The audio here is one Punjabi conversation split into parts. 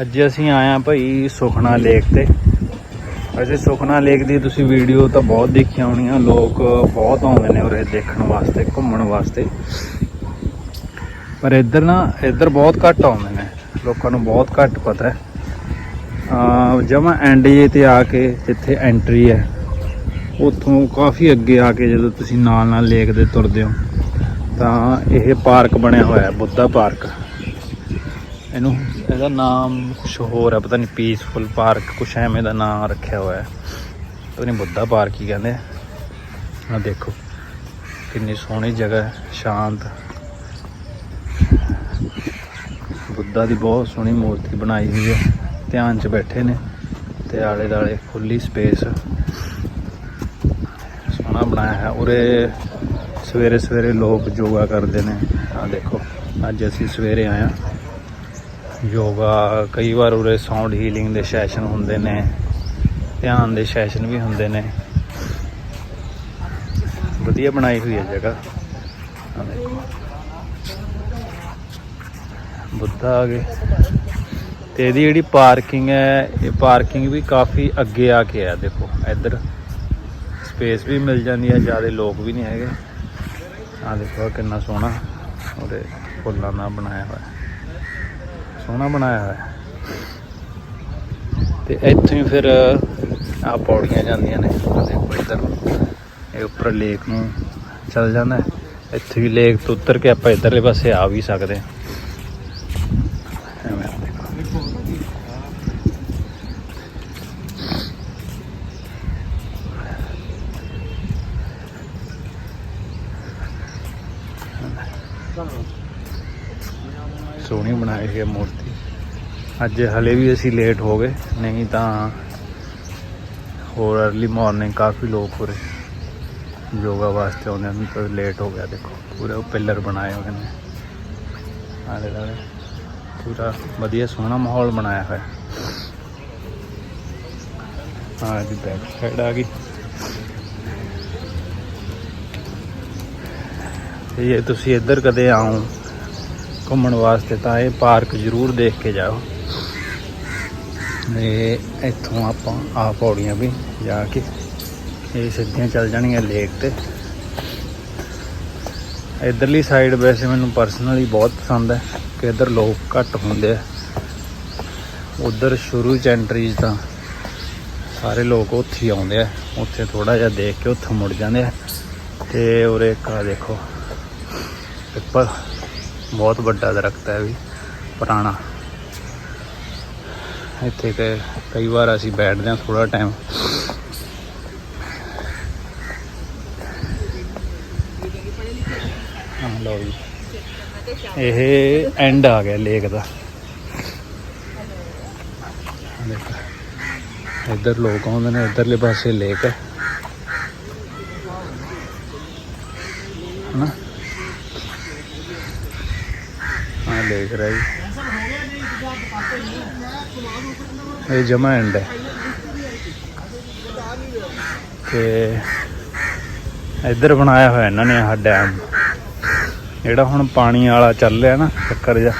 ਅੱਜ ਅਸੀਂ ਆਏ ਆ ਭਾਈ ਸੁਖਨਾ ਲੇਕ ਤੇ। ਵੈਸੇ ਸੁਖਨਾ ਲੇਕ ਦੀ ਤੁਸੀਂ ਵੀਡੀਓ ਤਾਂ ਬਹੁਤ ਦੇਖੀਆਂ ਹੋਣੀਆਂ। ਲੋਕ ਬਹੁਤ ਆਉਂਦੇ ਨੇ ਉਰੇ ਦੇਖਣ ਵਾਸਤੇ, ਘੁੰਮਣ ਵਾਸਤੇ। ਪਰ ਇੱਧਰ ਨਾ, ਇੱਧਰ ਬਹੁਤ ਘੱਟ ਆਉਂਦੇ ਨੇ। ਲੋਕਾਂ ਨੂੰ ਬਹੁਤ ਘੱਟ ਪਤਾ ਹੈ। ਆ ਜਮਾ ਐਂਡ ਜੇ ਤੇ ਆ ਕੇ ਜਿੱਥੇ ਐਂਟਰੀ ਹੈ, ਉੱਥੋਂ ਕਾਫੀ ਅੱਗੇ ਆ ਕੇ ਜਦੋਂ ਤੁਸੀਂ ਨਾਲ ਨਾਲ ਲੇਕ ਦੇ ਤੁਰਦੇ ਹੋ, ਤਾਂ ਇਹ ਪਾਰਕ ਬਣਿਆ ਹੋਇਆ ਬੁੱਧਾ ਪਾਰਕ। ਇਹਨੂੰ ਇਹਦਾ ਨਾਮ ਕੁਝ ਹੋਰ ਹੈ ਪਤਾ ਨਹੀਂ ਪੀਸਫੁਲ ਪਾਰਕ ਕੁਝ ਐਵੇਂ ਦਾ ਨਾਮ ਰੱਖਿਆ ਹੋਇਆ ਹੈ। ਪਤਾ ਨਹੀਂ ਬੁੱਧਾ ਪਾਰਕ ਹੀ ਕਹਿੰਦੇ ਆ। ਦੇਖੋ, ਕਿੰਨੀ ਸੋਹਣੀ ਜਗ੍ਹਾ ਹੈ, ਸ਼ਾਂਤ। ਬੁੱਧਾ ਦੀ ਬਹੁਤ ਸੋਹਣੀ ਮੂਰਤੀ ਬਣਾਈ ਹੋਈ ਹੈ, ਧਿਆਨ 'ਚ ਬੈਠੇ ਨੇ ਤੇ ਆਲੇ ਦਾਲੇ ਖੁੱਲੀ ਸਪੇਸ ਸੋਹਣਾ ਬਣਾਇਆ ਹੈ, ਉਰੇ ਸਵੇਰੇ ਸਵੇਰੇ ਲੋਕ ਯੋਗਾ ਕਰਦੇ ਨੇ। ਆ ਦੇਖੋ, ਅੱਜ ਅਸੀਂ ਸਵੇਰੇ ਆਏ ਹਾਂ। ਯੋਗਾ, ਕਈ ਵਾਰ ਉਰੇ ਸਾਊਂਡ ਹੀਲਿੰਗ ਦੇ ਸੈਸ਼ਨ ਹੁੰਦੇ ਨੇ, ਧਿਆਨ ਦੇ ਸੈਸ਼ਨ ਵੀ ਹੁੰਦੇ ਨੇ। ਵਧੀਆ ਬਣਾਈ ਹੋਈ ਹੈ ਜਗ੍ਹਾ। ਬੁੱਧਾ ਆ ਗਏ। ਤੇ ਇਹਦੀ ਜਿਹੜੀ ਪਾਰਕਿੰਗ ਹੈ, ਇਹ ਪਾਰਕਿੰਗ ਵੀ ਕਾਫੀ ਅੱਗੇ ਆ ਕੇ ਆ ਦੇਖੋ। ਇੱਧਰ ਸਪੇਸ ਵੀ ਮਿਲ ਜਾਂਦੀ ਹੈ, ਜ਼ਿਆਦਾ ਲੋਕ ਵੀ ਨਹੀਂ ਹੈਗੇ। ਆ ਦੇਖੋ ਕਿੰਨਾ ਸੋਹਣਾ ਉਹਦੇ ਫੁੱਲਾਂ ਨਾਲ ਬਣਾਇਆ ਹੋਇਆ। ਸੋਹਣਾ ਬਣਾਇਆ ਹੋਇਆ। ਤੇ ਇੱਥੋਂ ਹੀ ਫਿਰ ਆ ਪੌੜੀਆਂ ਜਾਂਦੀਆਂ ਨੇ। ਆਹ ਦੇਖੋ ਇੱਧਰ। ਇਹ ਉੱਪਰ ਲੇਕ ਨੂੰ ਚੱਲ ਜਾਂਦਾ। ਇੱਥੇ ਵੀ ਲੇਕ ਤੋਂ ਉਤਰ ਕੇ ਆਪਾਂ ਇੱਧਰਲੇ ਪਾਸੇ ਆ ਵੀ ਸਕਦੇ। ਹਾਂ ਸੋਹਣੀ ਬਣਾਈ ਹੋਈ ਹੈ ਮੂਰਤੀ। ਅੱਜ ਹਲੇ ਵੀ ਅਸੀਂ ਲੇਟ ਹੋ ਗਏ, ਨਹੀਂ ਤਾਂ ਹੋਰ अर्ਲੀ ਮਾਰਨਿੰਗ ਕਾਫੀ ਲੋਕ ਹੋ ਰਹੇ ਯੋਗਾ ਵਾਸਤੇ ਆਉਂਦੇ ਹਨ ਤਾਂ ਲੇਟ ਹੋ ਗਿਆ ਦੇਖੋ। ਪੂਰੇ ਉਹ ਪਿੱਲਰ ਬਣਾਏ ਹੋਏ ਨੇ। ਆਲੇ ਦੁਆਲੇ। ਪੂਰਾ ਵਧੀਆ ਸੋਹਣਾ ਮਾਹੌਲ ਬਣਾਇਆ ਹੋਇਆ। ਆ ਜੀ ਬੈਕ ਸਾਈਡ ਆ ਗਈ। ਤੇ ਤੁਸੀਂ ਇੱਧਰ ਕਦੇ ਆਓ? ਘੁੰਮਣ ਵਾਸਤੇ ਤਾਂ ਇਹ ਪਾਰਕ ਜ਼ਰੂਰ ਦੇਖ ਕੇ ਜਾਓ। ਇਹ ਇੱਥੋਂ ਆਪਾਂ ਆ ਪੌੜੀਆਂ ਵੀ ਜਾ ਕੇ ਇਹ ਸਿੱਧੀਆਂ ਚੱਲ ਜਾਣਗੀਆਂ ਲੇਕ ਤੇ। ਇਧਰਲੀ ਸਾਈਡ ਵੈਸੇ ਮੈਨੂੰ ਪਰਸਨਲੀ ਬਹੁਤ ਪਸੰਦ ਹੈ ਕਿ ਇਧਰ ਲੋਕ ਘੱਟ ਹੁੰਦੇ ਆ। ਉਧਰ ਸ਼ੁਰੂ ਚ ਐਂਟਰੀਜ਼ ਤਾਂ ਸਾਰੇ ਲੋਕ ਉੱਥੇ ਹੀ ਆਉਂਦੇ ਆ। ਉੱਥੇ ਥੋੜਾ ਜਿਹਾ ਦੇਖ ਕੇ ਉੱਥੋਂ ਮੁੜ ਜਾਂਦੇ ਆ। ਤੇ ਉਰੇ ਇੱਕ ਦੇਖੋ ਪਿੱਪਲ ਬਹੁਤ ਵੱਡਾ ਦਰਖਤ ਹੈ ਵੀ, ਪੁਰਾਣਾ। ਇੱਥੇ ਕਿ ਕਈ ਵਾਰ ਅਸੀਂ ਬੈਠਦੇ ਹਾਂ ਥੋੜਾ ਟਾਈਮ ਲਓ ਜੀ। ਇਹ ਐਂਡ ਆ ਗਿਆ ਲੇਕ ਦਾ। ਇੱਧਰ ਲੋਕ ਆਉਂਦੇ ਨੇ, ਇੱਧਰਲੇ ਪਾਸੇ ਲੇਕ ਹੈ। ਹਨਾ? ਹਾਂ ਦੇਖ ਰਿਹਾ ਜੀ? ਇਹ ਜਮਾ ਐਂਡ ਹੈ। ਤੇ ਇੱਧਰ ਬਣਾਇਆ ਹੋਇਆ ਇਹਨਾਂ ਨੇ ਆਹ ਡੈਮ ਜਿਹੜਾ ਹੁਣ ਪਾਣੀ ਵਾਲਾ ਚੱਲ ਰਿਹਾ ਨਾ ਚੱਕਰ ਜਾ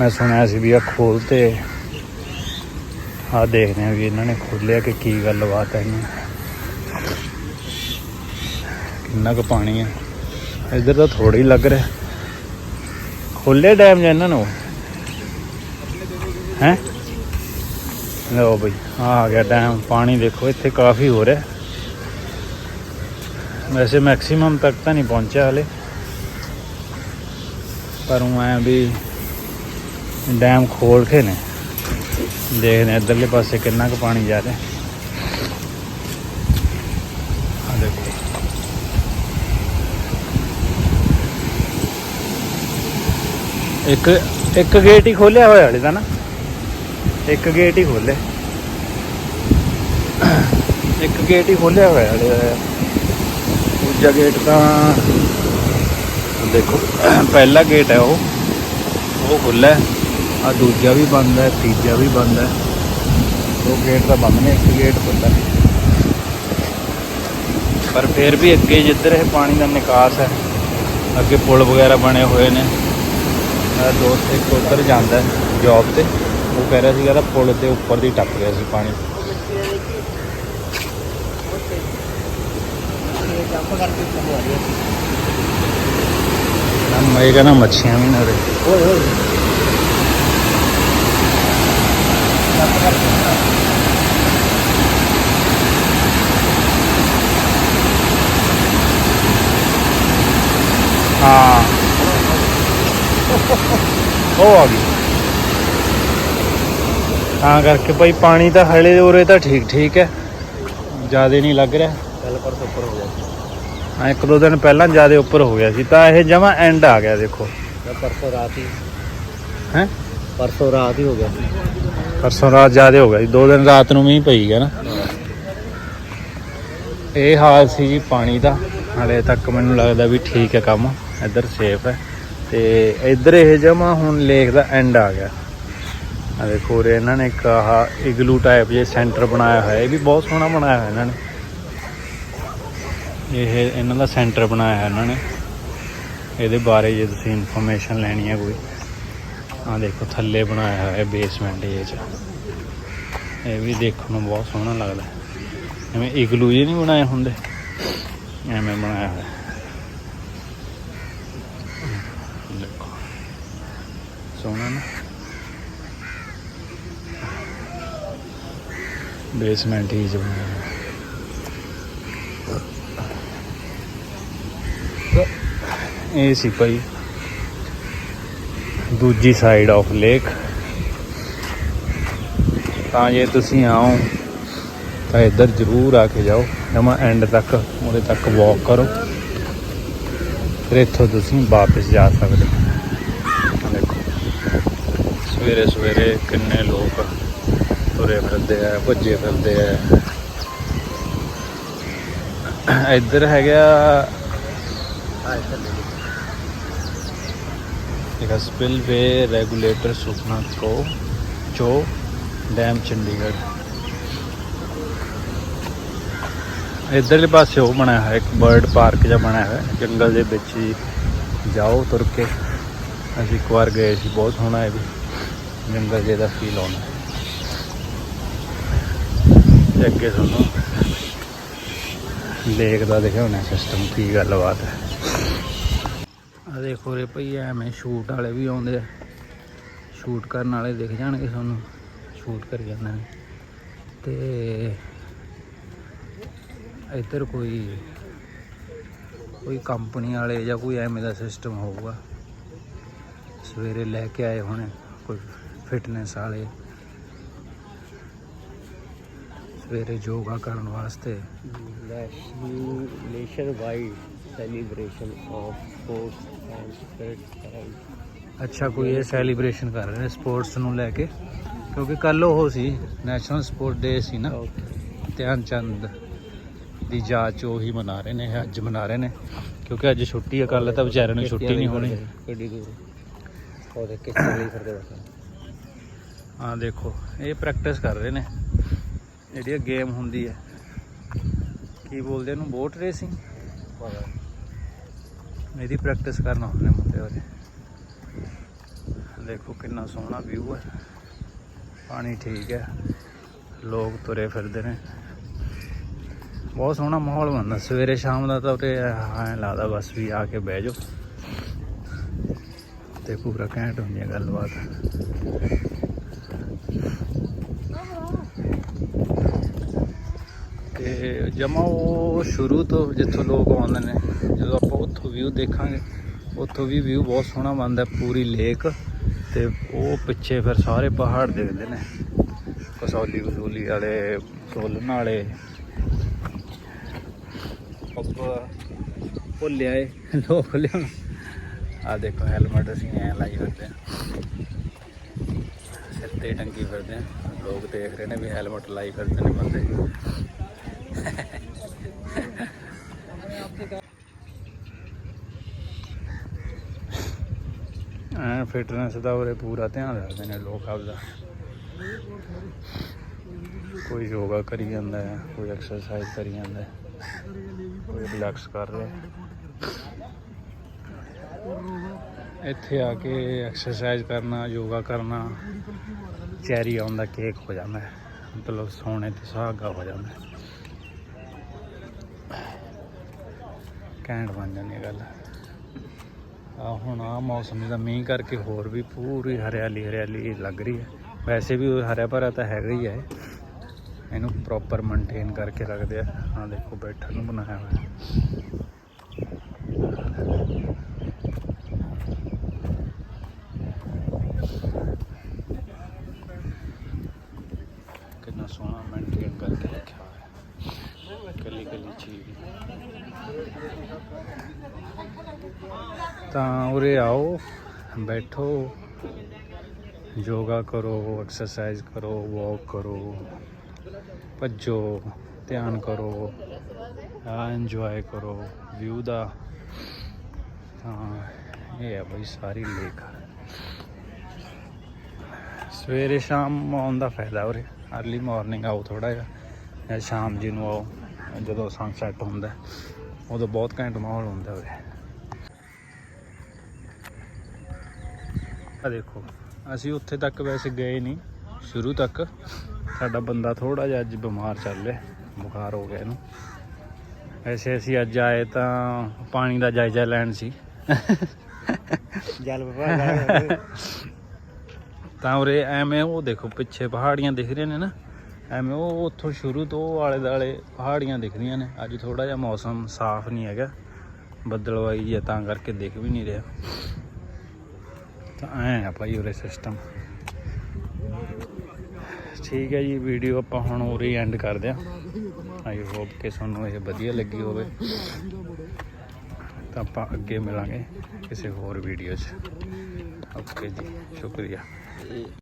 ਮੈਂ ਸੁਣਿਆ ਸੀ ਵੀ ਆ ਖੋਲ ਤੇ ਆ ਦੇਖਦੇ ਆ ਵੀ ਇਹਨਾਂ ਨੇ ਖੋਲਿਆ ਕਿ ਕੀ ਗੱਲਬਾਤ ਹੈ ਇਹਨਾਂ ਕਿੰਨਾ ਕੁ ਪਾਣੀ ਹੈ। ਇੱਧਰ ਤਾਂ ਥੋੜਾ ਹੀ ਲੱਗ ਰਿਹਾ। ਖੋਲੇ ਡੈਮ ਜਾਂ ਇਹਨਾਂ ਨੂੰ। ਹੈ? ਲਓ ਬਈ, ਆਹ ਆ ਗਿਆ ਡੈਮ, ਪਾਣੀ ਦੇਖੋ, ਇੱਥੇ ਕਾਫੀ ਹੋ ਰਿਹਾ। ਵੈਸੇ ਮੈਕਸਿਮਮ ਤੱਕ ਤਾਂ ਨਹੀਂ ਪਹੁੰਚਿਆ ਹਲੇ। ਪਰ ਉਹ ਐ ਵੀ ਡੈਮ ਖੋਲ ਕੇ ਨੇ। ਦੇਖਦੇ ਹਾਂ ਇੱਧਰਲੇ ਪਾਸੇ ਕਿੰਨਾ ਕੁ ਪਾਣੀ ਜਾ ਰਿਹਾ ਆ ਦੇਖੋ ਇੱਕ ਇੱਕ ਗੇਟ ਹੀ ਖੋਲਿਆ ਹੋਇਆ ਹਲੇ ਤਾਂ ਨਾ? ਇੱਕ ਗੇਟ ਹੀ ਖੋਲੇ ਇੱਕ ਗੇਟ ਹੀ ਖੋਲਿਆ ਹੋਇਆ ਹਲੇ ਦੂਜਾ ਗੇਟ ਤਾਂ, ਦੇਖੋ, ਪਹਿਲਾ ਗੇਟ ਹੈ ਉਹ। ਉਹ ਖੁੱਲਾ ਆ ਦੂਜਾ ਵੀ ਬੰਦ ਹੈ, ਤੀਜਾ ਵੀ ਬੰਦ ਹੈ। ਉਹ ਗੇਟ ਤਾਂ ਬੰਦ ਨੇ, ਇੱਕ ਗੇਟ ਖੁੱਲਾ ਪਰ ਫਿਰ ਵੀ ਅੱਗੇ ਜਿੱਧਰ ਇਹ ਪਾਣੀ ਦਾ ਨਿਕਾਸ ਹੈ, ਅੱਗੇ ਪੁਲ ਵਗੈਰਾ ਬਣੇ ਹੋਏ ਨੇ। ਮੇਰਾ ਦੋਸਤ ਇੱਕ ਉੱਧਰ ਜਾਂਦਾ ਜੌਬ ਤੇ, ਉਹ ਕਹਿ ਰਿਹਾ ਸੀਗਾ ਤਾਂ ਪੁਲ ਦੇ ਉੱਪਰ ਦੀ ਟੱਪ ਗਿਆ ਸੀ ਪਾਣੀ। ਜੰਪ ਕਰਕੇ ਮੈਂ ਕਹਿੰਦਾ ਮੱਛੀਆਂ ਵੀ ਨਾ ਉਰੇ ਓਏ ਓਏ ਜੰਪ ਕਰਕੇ ਹਾਂ ਉਹ ਆ ਗਈ। ਤਾਂ ਕਰਕੇ ਭਾਈ ਪਾਣੀ ਤਾਂ ਹਲੇ ਉਰੇ ਤਾਂ ਠੀਕ ਠੀਕ ਹੈ। ਜਿਆਦੇ ਨਹੀਂ ਲੱਗ ਰਿਹਾ। ਕੱਲ ਪਰਸੋਂ ਉੱਪਰ ਹੋ ਗਿਆ ਸੀ। ਹਾਂ ਇੱਕ ਦੋ ਦਿਨ ਪਹਿਲਾਂ ਜਿਆਦੇ ਉੱਪਰ ਹੋ ਗਿਆ ਸੀ। ਤਾਂ ਇਹ ਜਮਾ ਐਂਡ ਆ ਗਿਆ ਦੇਖੋ। ਪਰਸੋਂ ਰਾਤ ਹੀ ਹੈ? ਪਰਸੋਂ ਰਾਤ ਹੀ ਹੋ ਗਿਆ। ਪਰਸੋਂ ਰਾਤ ਜਿਆਦੇ ਹੋ ਗਿਆ ਸੀ। ਦੋ ਦਿਨ ਰਾਤ ਨੂੰ ਮੀਂਹ ਪਈ ਗਿਆ ਨਾ। ਇਹ ਹਾਲ ਸੀ ਜੀ ਪਾਣੀ ਦਾ। ਹਲੇ ਤੱਕ ਮੈਨੂੰ ਲੱਗਦਾ ਵੀ ਠੀਕ ਹੈ ਕੰਮ। ਇੱਧਰ ਸੇਫ ਹੈ। ਤੇ ਇੱਧਰ ਇਹ ਜਮਾ ਹੁਣ ਲੇਕ ਦਾ ਐਂਡ ਆ ਗਿਆ। ਆ ਦੇਖੋ ਉਰੇ ਇਹਨਾਂ ਨੇ ਇੱਕ ਆਹ ਇਗਲੂ ਟਾਈਪ ਜੇ ਸੈਂਟਰ ਬਣਾਇਆ ਹੋਇਆ, ਇਹ ਵੀ ਬਹੁਤ ਸੋਹਣਾ ਬਣਾਇਆ ਹੋਇਆ ਇਹਨਾਂ ਨੇ। ਇਹ ਇਹਨਾਂ ਦਾ ਸੈਂਟਰ ਬਣਾਇਆ ਹੋਇਆ ਇਹਨਾਂ ਨੇ। ਇਹਦੇ ਬਾਰੇ ਜੇ ਤੁਸੀਂ ਇਨਫੋਰਮੇਸ਼ਨ ਲੈਣੀ ਹੈ ਕੋਈ ਆ ਦੇਖੋ ਥੱਲੇ ਬਣਾਇਆ ਹੋਇਆ ਬੇਸਮੈਂਟ ਇਹ ਚ। ਇਹ ਵੀ ਦੇਖਣ ਨੂੰ ਬਹੁਤ ਸੋਹਣਾ ਲੱਗਦਾ। ਹੈ। ਇਗਲੂ ਜਿਹੇ ਨਹੀਂ ਬਣਾਏ ਹੁੰਦੇ, ਐਵੇਂ ਬਣਾਇਆ ਹੋਇਆ ਦੇਖੋ ਸੋਹਣਾ ਨਾ। ਬੇਸਮੈਂਟ ਹੀ ਚ ਇਹ ਸੀ ਭਾਈ। ਦੂਜੀ ਸਾਈਡ ਆਫ ਲੇਕ ਤਾਂ ਜੇ ਤੁਸੀਂ ਆਓ, ਤਾਂ ਇੱਧਰ ਜ਼ਰੂਰ ਆ ਕੇ ਜਾਓ। ਜਮਾ ਐਂਡ ਤੱਕ, ਉਹਦੇ ਤੱਕ ਵਾਕ ਕਰੋ। ਫਿਰ ਇੱਥੋਂ ਤੁਸੀਂ ਵਾਪਸ ਜਾ ਸਕਦੇ ਹੋ। ਸਵੇਰੇ ਸਵੇਰੇ ਕਿੰਨੇ ਲੋਕ ਤੁਰੇ ਫਿਰਦੇ ਆ, ਭੱਜੇ ਫਿਰਦੇ ਆ। ਇੱਧਰ ਹੈਗਾ ਇੱਕ ਸਪਿਲਵੇ ਰੈਗੂਲੇਟਰ ਸੁਖਨਾ ਕੋ, ਜੋ ਡੈਮ ਚੰਡੀਗੜ੍ਹ। ਇਧਰਲੇ ਪਾਸੇ ਉਹ ਬਣਾਇਆ ਹੋਇਆ, ਇੱਕ ਬਰਡ ਪਾਰਕ ਜਿਹਾ ਬਣਾਇਆ ਹੋਇਆ, ਜੰਗਲ ਦੇ ਵਿੱਚ ਹੀ ਜਾਓ ਤੁਰ ਕੇ। ਅਸੀਂ ਇੱਕ ਵਾਰ ਗਏ ਸੀ, ਬਹੁਤ ਸੋਹਣਾ ਇਹ ਵੀ। ਜੰਗਲ ਜੇ ਦਾ ਫੀਲ ਆਉਂਦਾ ਤੇ ਅੱਗੇ ਤੁਹਾਨੂੰ ਲੇਕ ਦਾ ਦਿਖਿਆ ਸਿਸਟਮ ਕੀ ਗੱਲਬਾਤ ਹੈ। ਆ ਦੇਖੋ ਰੇ ਭਈ, ਐਵੇਂ ਸ਼ੂਟ ਵਾਲੇ ਵੀ ਆਉਂਦੇ ਆ। ਸ਼ੂਟ ਕਰਨ ਵਾਲੇ ਦਿਖ ਜਾਣਗੇ ਤੁਹਾਨੂੰ। ਸ਼ੂਟ ਕਰੀ ਜਾਂਦੇ ਨੇ। ਤੇ ਇੱਧਰ ਕੋਈ ਕੋਈ ਕੰਪਨੀ ਵਾਲੇ ਜਾਂ ਕੋਈ ਐਵੇਂ ਦਾ ਸਿਸਟਮ ਹੋਊਗਾ। ਸਵੇਰੇ ਲੈ ਕੇ ਆਏ ਹੋਣੇ, ਕੋਈ ਫਿਟਨੈਸ ਵਾਲੇ। ਸਵੇਰੇ ਯੋਗਾ ਕਰਨ ਵਾਸਤੇ। National wide celebration of sports and spirit ਅੱਛਾ ਕੋਈ ਇਹ ਸੈਲੀਬ੍ਰੇਸ਼ਨ ਕਰ ਰਹੇ ਨੇ ਸਪੋਰਟਸ ਨੂੰ ਲੈ ਕੇ? ਕਿਉਂਕਿ ਕੱਲ ਉਹ ਸੀ ਨੈਸ਼ਨਲ ਸਪੋਰਟ ਡੇ ਸੀ ਨਾ। ਧਿਆਨ ਚੰਦ ਦੀ ਯਾਦ ਚ ਉਹੀ ਮਨਾ ਰਹੇ ਨੇ ਅੱਜ ਮਨਾ ਰਹੇ ਨੇ। ਕਿਉਂਕਿ ਅੱਜ ਛੁੱਟੀ ਹੈ ਕੱਲ ਤਾਂ ਵਿਚਾਰਿਆਂ ਨੂੰ ਛੁੱਟੀ ਨਹੀਂ ਹੋਣੀ। ਕਿੱਡੀ ਦੂਰ। ਉਹਦੇ ਕਿਸ ਲਈ ਫਿਰਦੇ ਬਸ। ਹਾਂ ਦੇਖੋ, ਇਹ ਪ੍ਰੈਕਟਿਸ ਕਰ ਰਹੇ ਨੇ। ਜਿਹੜੀ ਗੇਮ ਹੁੰਦੀ ਹੈ। ਕੀ ਬੋਲਦੇ ਇਹਨੂੰ? ਬੋਟ ਰੇਸਿੰਗ ਇਹਦੀ ਪ੍ਰੈਕਟਿਸ ਕਰਨਾ ਆਉਂਦੇ ਮੁੰਡੇ ਉਹਦੇ ਦੇਖੋ ਕਿੰਨਾ ਸੋਹਣਾ ਵਿਊ ਹੈ। ਪਾਣੀ ਠੀਕ ਹੈ। ਲੋਕ ਤੁਰੇ ਫਿਰਦੇ ਨੇ। ਬਹੁਤ ਸੋਹਣਾ ਮਾਹੌਲ ਬਣਦਾ। ਸਵੇਰੇ ਸ਼ਾਮ ਦਾ ਤਾਂ ਉਰੇ ਐਂ ਲੱਗਦਾ ਬਸ ਵੀ ਆ ਕੇ ਬਹਿ ਜਾਓ। ਤੇ ਪੂਰਾ ਘੈਂਟ ਹੁੰਦੀ ਹੈ ਗੱਲਬਾਤ। ਤੇ ਜਮਾ ਉਹ ਸ਼ੁਰੂ ਤੋਂ ਜਿੱਥੋਂ ਲੋਕ ਆਉਂਦੇ ਨੇ, ਜਦੋਂ ਆਪਾਂ ਉੱਥੋਂ ਵਿਊ ਦੇਖਾਂਗੇ, ਉੱਥੋਂ ਵੀ ਵਿਊ ਬਹੁਤ ਸੋਹਣਾ ਬਣਦਾ ਪੂਰੀ ਲੇਕ ਤੇ ਉਹ ਪਿੱਛੇ ਫਿਰ ਸਾਰੇ ਪਹਾੜ ਦਿਖਦੇ ਨੇ। ਕਸੌਲੀ ਕਸੂਲੀ ਵਾਲੇ ਸੋਲਨ ਵਾਲੇ। ਪੱਪਾ ਭੁੱਲ ਆਏ ਲੋਕ ਲਿਆਉਣ। ਆ ਦੇਖੋ ਹੈਲਮਟ ਅਸੀਂ ਐ ਲਾਈ ਫਿਰਦੇ ਆ ਸਿਰ ਤੇ ਟੰਗੀ ਫਿਰਦੇ ਆ ਲੋਕ ਦੇਖ ਰਹੇ ਨੇ ਵੀ ਹੈਲਮਟ ਲਾਈ ਫਿਰਦੇ ਨੇ ਬੰਦੇ। ਐ ਫਿਟਨੈਸ ਦਾ ਉਰੇ ਪੂਰਾ ਧਿਆਨ ਰੱਖਦੇ ਨੇ ਲੋਕ ਆਪਦਾ। ਕੋਈ ਯੋਗਾ ਕਰੀ ਜਾਂਦਾ ਹੈ, ਕੋਈ ਐਕਸਰਸਾਈਜ਼ ਕਰੀ ਜਾਂਦਾ ਹੈ, ਕੋਈ ਰਿਲੈਕਸ ਕਰ ਰਿਹਾ ਇੱਥੇ ਆ ਕੇ ਐਕਸਰਸਾਈਜ਼ ਕਰਨਾ, ਯੋਗਾ ਕਰਨਾ, ਚੈਰੀ ਆਨ ਕੇਕ ਹੋ ਜਾਂਦਾ ਮਤਲਬ ਸੋਨੇ ਤੇ ਸੁਹਾਗਾ ਹੋ ਜਾਂਦਾ ਘੈਂਟ ਬਣ ਜਾਂਦੀ ਹੈ ਗੱਲ। ਆ ਹੁਣ ਆ ਮੌਸਮ ਦਾ ਮੀਂਹ ਕਰਕੇ ਹੋਰ ਵੀ ਪੂਰੀ ਹਰਿਆਲੀ ਹਰਿਆਲੀ ਲੱਗ ਰਹੀ ਹੈ। ਵੈਸੇ ਵੀ ਹਰਿਆ ਭਰਾ ਤਾਂ ਹੈਗਾ ਹੀ ਹੈ। ਇਹਨੂੰ ਪ੍ਰੋਪਰ ਮੇਨਟੇਨ ਕਰਕੇ ਰੱਖਦੇ ਆ। ਆ ਦੇਖੋ ਬੈਠਣ ਨੂੰ ਬਣਾਇਆ ਹੋਇਆ। ਕਿੰਨਾ ਸੋਹਣਾ ਮੇਨਟੇਨ ਕਰਕੇ ਰੱਖਿਆ ਹੋਇਆ। ਕੱਲੀ ਕੱਲੀ ਚੀਜ਼। ਤਾਂ ਉਰੇ ਆਓ, ਬੈਠੋ। ਯੋਗਾ ਕਰੋ ਐਕਸਰਸਾਈਜ਼ ਕਰੋ ਵਾਕ ਕਰੋ, ਭੱਜੋ, ਧਿਆਨ ਕਰੋ ਆ ਇੰਜੋਏ ਕਰੋ ਵਿਊ ਦਾ। ਤਾਂ ਇਹ ਹੈ ਬਈ ਸਾਰੀ ਲੇਕ ਸਵੇਰੇ ਸ਼ਾਮ ਆਉਣ ਦਾ ਫਾਇਦਾ ਉਰੇ। ਅਰਲੀ ਮਾਰਨਿੰਗ ਆਓ ਥੋੜਾ ਜਿਹਾ, ਜਾਂ ਸ਼ਾਮ ਜੀ ਨੂੰ ਆਓ, ਜਦੋਂ ਸਨਸੈਟ ਹੁੰਦਾ। ਉਦੋਂ ਬਹੁਤ ਘੈਂਟ ਮਾਹੌਲ ਹੁੰਦਾ ਉਰੇ। ਆ ਦੇਖੋ ਅਸੀਂ ਉੱਥੇ ਤੱਕ ਵੈਸੇ ਗਏ ਨਹੀਂ ਸ਼ੁਰੂ ਤੱਕ। ਸਾਡਾ ਬੰਦਾ ਥੋੜਾ ਜਿਹਾ ਅੱਜ ਬਿਮਾਰ ਚੱਲ ਰਿਹਾ ਬੁਖਾਰ ਹੋ ਗਿਆ ਇਹਨੂੰ। ਵੈਸੇ ਅਸੀਂ ਅੱਜ ਆਏ ਤਾਂ ਪਾਣੀ ਦਾ ਜਾਇਜ਼ਾ ਲੈਣ ਸੀ। ਜਲ ਵਿਭਾਗ ਤਾਂ ਉਰੇ ਐਵੇਂ ਉਹ ਦੇਖੋ ਪਿੱਛੇ ਪਹਾੜੀਆਂ ਦਿਖ ਰਹੀਆਂ ਨੇ ਨਾ। ਐਵੇਂ ਉਹ ਉੱਥੋਂ ਸ਼ੁਰੂ ਤੋਂ ਆਲੇ ਦਾਲੇ ਪਹਾੜੀਆਂ ਦਿਖਦੀਆਂ ਨੇ। ਅੱਜ ਥੋੜਾ ਜਿਹਾ ਮੌਸਮ ਸਾਫ਼ ਨਹੀਂ ਹੈਗਾ। ਬੱਦਲਵਾਈ ਹੈ ਤਾਂ ਕਰਕੇ ਦਿਖ ਵੀ ਨਹੀਂ ਰਿਹਾ। ਤਾਂ ਐ ਆ ਭਾਈ ਉਰੇ ਸਿਸਟਮ ਠੀਕ ਹੈ ਜੀ ਵੀਡੀਓ ਆਪਾਂ ਹੁਣ ਉਰੇ ਐਂਡ ਕਰਦੇ ਆ ਆਈ ਹੋਪ ਕਿ ਤੁਹਾਨੂੰ ਇਹ ਵਧੀਆ ਲੱਗੀ ਹੋਵੇ। ਤਾਂ ਆਪਾਂ ਅੱਗੇ ਮਿਲਾਂਗੇ ਕਿਸੇ ਹੋਰ ਵੀਡੀਓ 'ਚ। ਓਕੇ ਜੀ, ਸ਼ੁਕਰੀਆ।